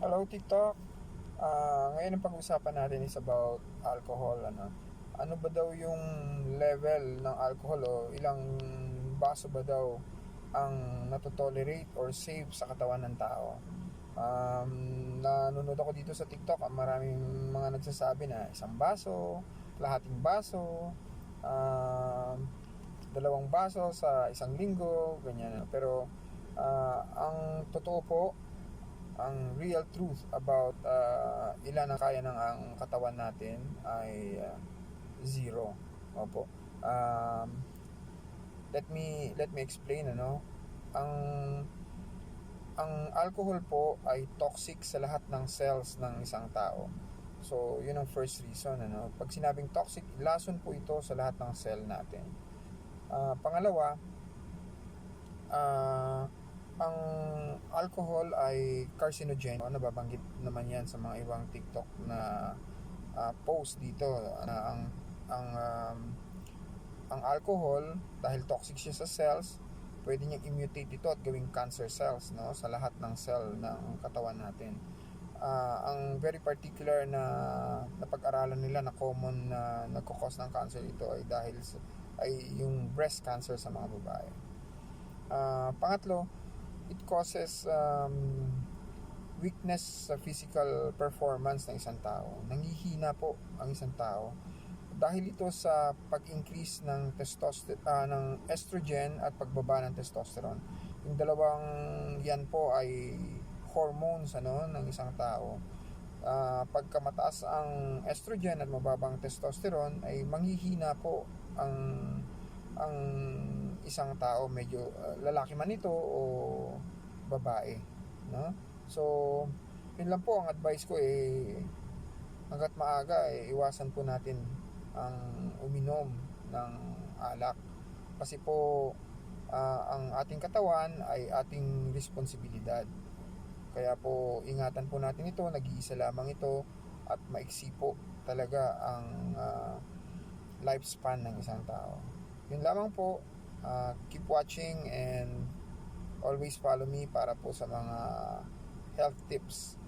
Hello TikTok. Ah, ngayon ang pag-usapan natin is about alcohol ano. Ano ba daw yung level ng alcohol o ilang baso ba daw ang natotolerate or safe sa katawan ng tao? Um, nanonood ako dito sa TikTok, ang maraming mga nagsasabi na isang baso, lahating baso, um, dalawang baso sa isang linggo, ganyan. Pero ah, ang totoo po, ang real truth about uh, ilan ang kaya ng ang katawan natin ay uh, zero. Opo. Um, let me let me explain ano. Ang ang alcohol po ay toxic sa lahat ng cells ng isang tao. So, yun ang first reason ano. Pag sinabing toxic, lason po ito sa lahat ng cell natin. Ah, pangalawa, ah ang alcohol ay carcinogen. Ano nababanggit naman yan sa mga ibang TikTok na ah, post dito na ang ang um, ang alcohol dahil toxic siya sa cells, pwede niyang i-mutate ito at gawing cancer cells no sa lahat ng cell ng katawan natin. Ah, ang very particular na napag-aralan nila na common na nagko-cause ng cancer ito ay dahil sa, ay yung breast cancer sa mga babae. Ah, pangatlo, it causes um, weakness sa physical performance ng isang tao. Nangihina po ang isang tao dahil ito sa pag-increase ng testosterone ng estrogen at pagbaba ng testosterone. Yung dalawang yan po ay hormones ano ng isang tao. Ah, pagka mataas ang estrogen at mababang testosterone ay manghihina po ang ang isang tao medyo uh, lalaki man ito o babae no? So yun lang po ang advice ko eh hanggat maaga eh, iwasan po natin ang uminom ng alak. Kasi po ah, ang ating katawan ay ating responsibilidad. Kaya po ingatan po natin ito nag-iisa lamang ito at maiksi po talaga ang ah, lifespan ng isang tao yun lamang po. Uh, keep watching and always follow me para po sa mga health tips